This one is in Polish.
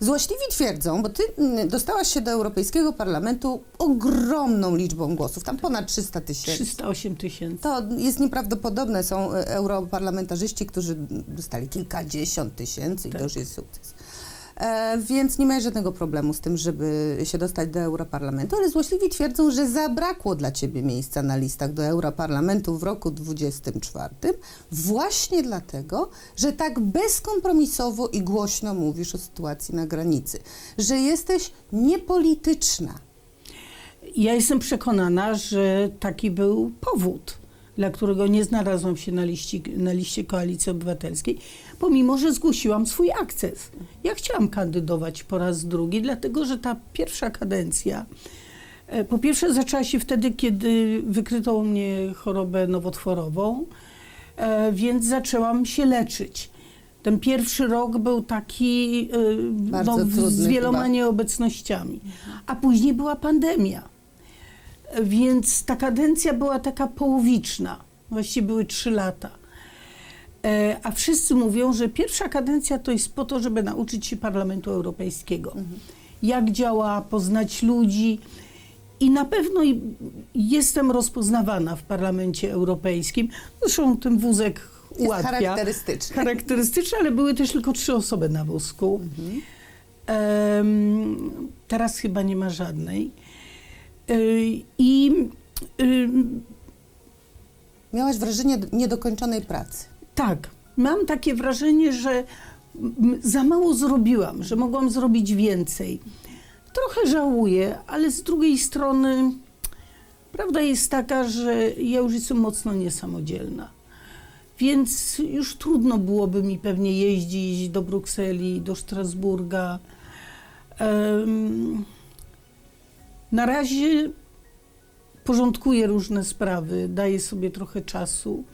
Złośliwi twierdzą, bo ty mm, dostałaś się do Europejskiego Parlamentu ogromną liczbą głosów, tam ponad 300 tysięcy. 308 tysięcy. To jest nieprawdopodobne. Są e, europarlamentarzyści, którzy dostali kilkadziesiąt tysięcy i Tak. to już jest sukces. E, więc nie ma żadnego problemu z tym, żeby się dostać do Europarlamentu, ale złośliwi twierdzą, że zabrakło dla ciebie miejsca na listach do Europarlamentu w roku 2024 właśnie dlatego, że tak bezkompromisowo i głośno mówisz o sytuacji na granicy, że jesteś niepolityczna. Ja jestem przekonana, że taki był powód, dla którego nie znalazłam się na, liści, na liście Koalicji Obywatelskiej, pomimo że zgłosiłam swój akces. Ja chciałam kandydować po raz drugi, dlatego że ta pierwsza kadencja, e, po pierwsze zaczęła się wtedy, kiedy wykryto u mnie chorobę nowotworową, e, więc zaczęłam się leczyć. Ten pierwszy rok był taki e, no, z wieloma chyba. nieobecnościami. A później była pandemia. Więc ta kadencja była taka połowiczna. Właściwie były trzy lata. E, A wszyscy mówią, że pierwsza kadencja to jest po to, żeby nauczyć się Parlamentu Europejskiego. Jak działa, poznać ludzi. I na pewno jestem rozpoznawana w Parlamencie Europejskim. Zresztą ten wózek Jest ułatwia. charakterystyczny. Charakterystyczne, ale były też tylko trzy osoby na wózku. Em, teraz chyba nie ma żadnej. Y, I ym, Miałaś wrażenie niedokończonej pracy. tak, mam takie wrażenie, że za mało zrobiłam, że mogłam zrobić więcej. Trochę żałuję, ale z drugiej strony prawda jest taka, że ja już jestem mocno niesamodzielna. Więc już trudno byłoby mi pewnie jeździć do Brukseli, do Strasburga. Em, na razie porządkuję różne sprawy, daję sobie trochę czasu.